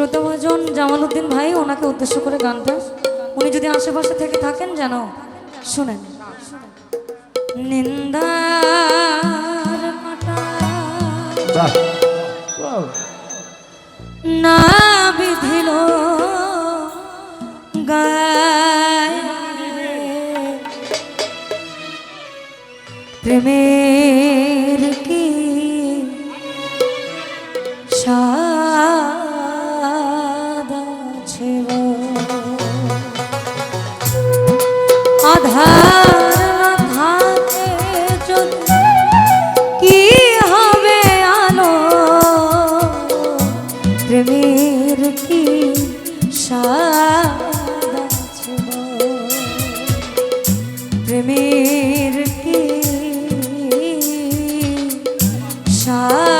শ্রোতাভাজন জামাল উদ্দিন ভাই ওনাকে উদ্দেশ্য করে গানটা উনি যদি আশেপাশে থেকে থাকেন যেন শুনেন। বাহ। না বিধিল গায়। প্রেমের কি স্বাদ কি স্বাদ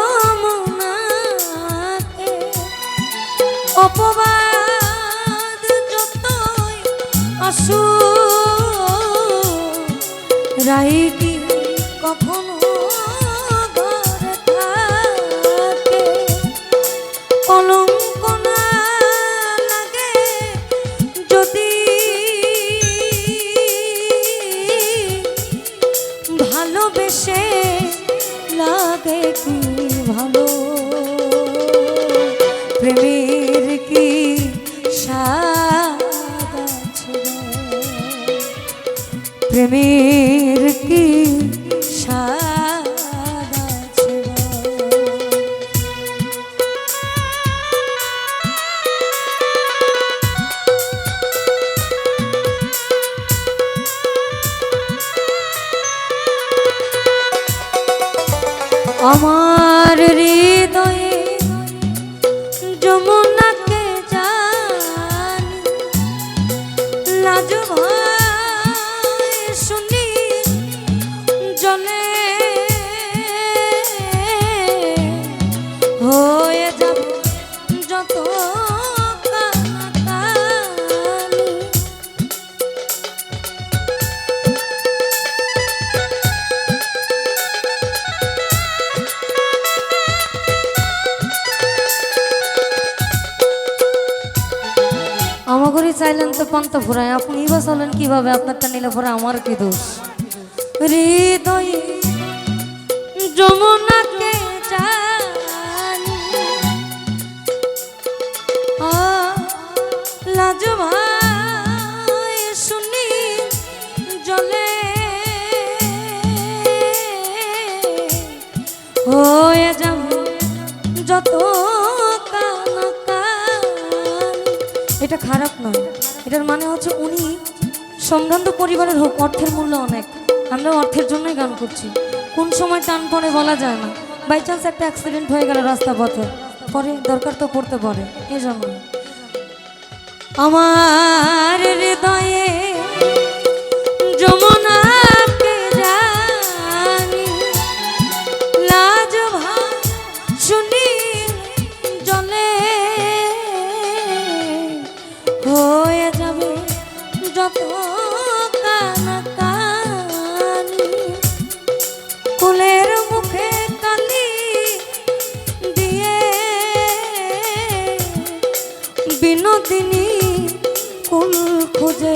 অপবাদ যতই আসু রাই কি কখনো ভালোবেসে লাগে কি? প্রেমের কি? আমার হৃদয়ে আমাগরি চাইলেন তো পান্তা ফুরায় আপনি বা চলেন কীভাবে? আপনারটা নিলে পরে আমার কি দোষ? হৃদয়ে যমুনাকে জানি আ, লাজ ভাই শুনি জলে। হয়ে যাবে যত এটা খারাপ নয়। এটার মানে হচ্ছে উনি সম্ভ্রান্ত পরিবারের হোক, অর্থের মূল্য অনেক। আমরা অর্থের জন্যই গান করছি। কোন সময় টান পড়ে বলা যায় না। বাই চান্স একটা অ্যাক্সিডেন্ট হয়ে গেল রাস্তা পথে। পরে দরকার তো পড়তে পারে। এ জন্য। আমার হৃদয়ে হয়ে যাবে যত কানাকানি কুলের মুখে দিয়ে বিনোদিনী কুল খুঁজে